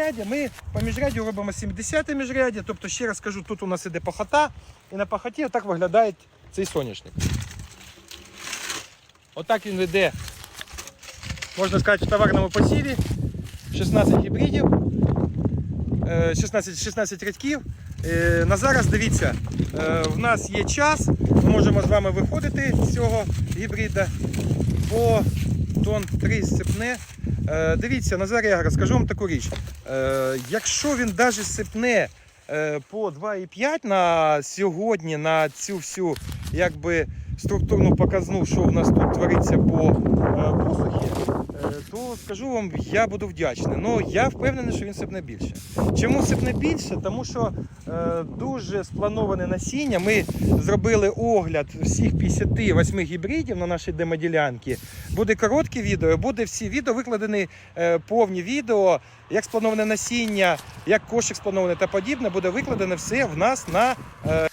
міжряддя. Ми по міжряддю робимо 70 міжряддя. Тобто, ще раз кажу, тут у нас іде пахота, і на пахоті отак виглядає цей соняшник. Отак він йде, можна сказати, в товарному посіві. 16 гібридів, е, 16, 16 рядків. Е, На зараз дивіться, е, в нас є час, ми можемо з вами виходити з цього гібрида по тон 3 сипне. Е, Дивіться, Назар я розкажу вам таку річ. Е, Якщо він навіть сипне е, по 2,5 на сьогодні, на цю всю якби, структурну показну, що в нас тут твориться по посухі, то скажу вам, я буду вдячний. Ну я впевнений, що він сипне більше. Чому сипне більше? Тому що е, дуже сплановане насіння. Ми зробили огляд всіх 58 гібридів на нашій демоділянці. Буде коротке відео, буде всі відео викладені е, повні відео, як сплановане насіння, як кошик спланований та подібне. Буде викладено все в нас на е,